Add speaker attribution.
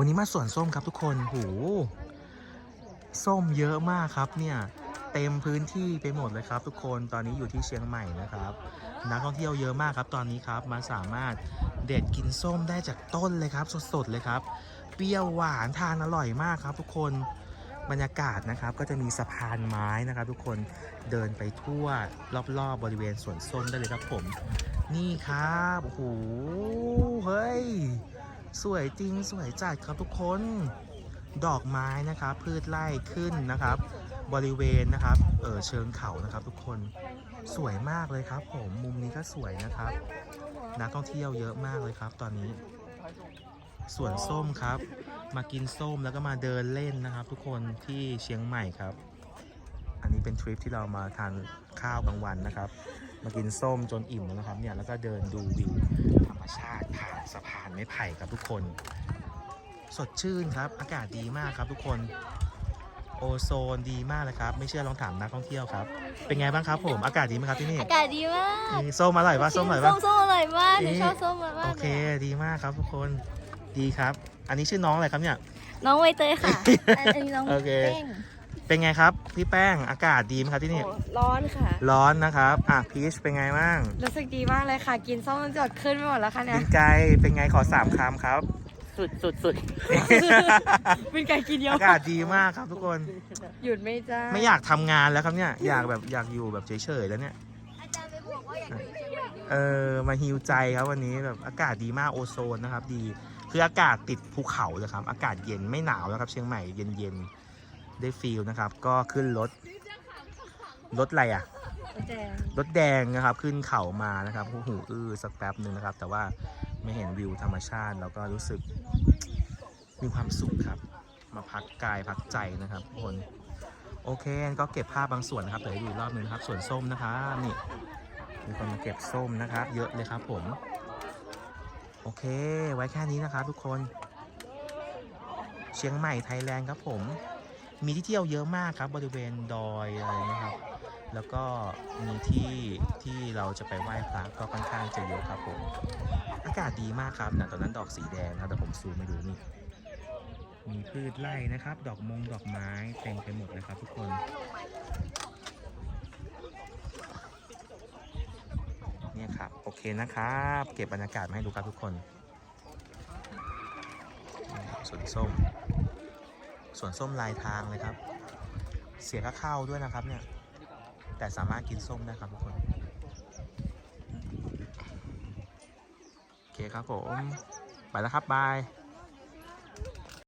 Speaker 1: วันนี้มาสวนส้มครับทุกคนโหส้มเยอะมากครับเนี่ยเต็มพื้นที่ไปหมดเลยครับ ทุกคนตอนนี้อยู่ที่เชียงใหม่นะครับ นักท่องเที่ยวเยอะมากครับ ตอนนี้ครับมาสามารถเด็ดกินส้มได้จากต้นเลยครับ สดๆเลยครับ เปรี้ยวหวานทานอร่อยมากครับ ทุกคนบรรยากาศนะครับก็จะมีสะพานไม้นะครับ ทุกคนเดินไปทั่วรอบๆบริเวณสวนส้มได้เลยครับผม นี่ครับโอ้โหเฮ้ย สวยจริงสวยจัดครับทุกคน ดอกไม้นะครับพืชไร่ขึ้นนะครับ บริเวณนะครับเออเชิงเขานะครับ ทุกคนสวยมากเลยครับ ผมมุมนี้ก็สวยนะครับนักท่องเที่ยวเยอะมากเลยครับ ตอนนี้สวนส้มครับ มากินส้มแล้วก็มาเดินเล่นนะครับ ทุกคนที่เชียงใหม่ครับ อันนี้เป็นทริปที่เรามาทานข้าวกลางวันนะครับ มากินส้มจนอิ่มแล้วนะครับเนี่ยแล้วก็เดินดูวิว ชาติผ่านสะพานไม้ไผ่ครับทุกคน สดชื่นครับอากาศดีมากครับทุกคน โอโซนดีมากเลยครับ ไม่เชื่อลองถามนักท่องเที่ยวครับ เป็นไงบ้างครับผมอากาศดีไหมครับที่นี่
Speaker 2: อากาศดีมาก
Speaker 1: นี่ส้มอร่อยปะส้มอร่อยปะ
Speaker 2: ส้มอร่อยมากหนู
Speaker 1: นี่
Speaker 2: ชอบส้มมากๆ
Speaker 1: โอเค
Speaker 2: ลย
Speaker 1: ดีมากครับทุกคนดีครับ อันนี้ชื่อน้องอะไรครับเนี่ย
Speaker 2: น้องใบเตยค่ะอันอันนี้น้อง
Speaker 1: โอเค
Speaker 2: แป้ง
Speaker 1: เป็นไงครับพี่แป้งอากาศดีไหมครับที่นี่
Speaker 3: โอ้ร้อนค่ะ
Speaker 1: ร้อนนะครับ อะพีชเป็นไงบ้าง
Speaker 3: รู้สึกดีมากเลยค่ะ กินส้มจนจดขึ้นไปหมดแล้วค่ะเนี่
Speaker 1: บิ
Speaker 3: ย
Speaker 1: นไกลเป็นไงขอสามคำครับ
Speaker 3: สุดสุดสุดเป็นไก่กินเยอะ
Speaker 1: อากาศดีมากครับทุกคน
Speaker 3: หยุดไม่ได้
Speaker 1: ไม่อยากทำงานแล้วครับเนี่ย อยากแบบอยากอยู่แบบเฉยๆแล้วเนี่ย
Speaker 2: อาจารย์ไปบอกว่าอยากอยู่เชียงใหม่เยอะ
Speaker 1: เออมาฮิวใจครับวันนี้แบบอากาศดีมากโอโซนนะครับ ดี คืออากาศติดภูเขาเลยครับ อากาศเย็นไม่หนาวนะครับ เชียงใหม่เย็นๆ ได้ฟีลนะครับ ก็ขึ้นรถรถอะไรอะ
Speaker 3: แจง
Speaker 1: รถแดงนะครับ ขึ้นเขามานะครับหูหูอื้อสักแป๊บหนึ่งนะครับ แต่ว่าไม่เห็นวิวธรรมชาติ แล้วก็รู้สึกมีความสุขครับ มาพักกายพักใจนะครับทุกคนโอเค ก็เก็บภาพบางส่วนนะครับเดี๋ยวให้ดูอีกรอบหนึงนะครับส่วนส้มนะครับนี่มีคนมาเก็บส้มนะครับ เยอะเลยครับผม โอเค ไว้แค่นี้นะครับทุกคน เชียงใหม่ไทยแลนด์ครับผม มีที่เที่ยวเยอะมากครับ บริเวณดอยอะไรนะครับ แล้วก็มีที่ที่เราจะไปไหว้พระก็ค่อนข้างจะเยอะครับผม อากาศดีมากครับนะตอนนั้นดอกสีแดงนะครับแต่ผมซูมให้ดูนี่ มีพืชไร่นะครับ ดอกมงดอกไม้เต็มไปหมดเลยครับ ทุกคนเนี่ยครับโอเคนะครับ เก็บบรรยากาศมาให้ดูครับทุกคนสวนส้ม สวนส้มลายทางเลยครับ เสียค่าเข้าด้วยนะครับเนี่ย แต่สามารถกินส้มได้ครับทุกคนโอเคครับผม ไปแล้วครับบาย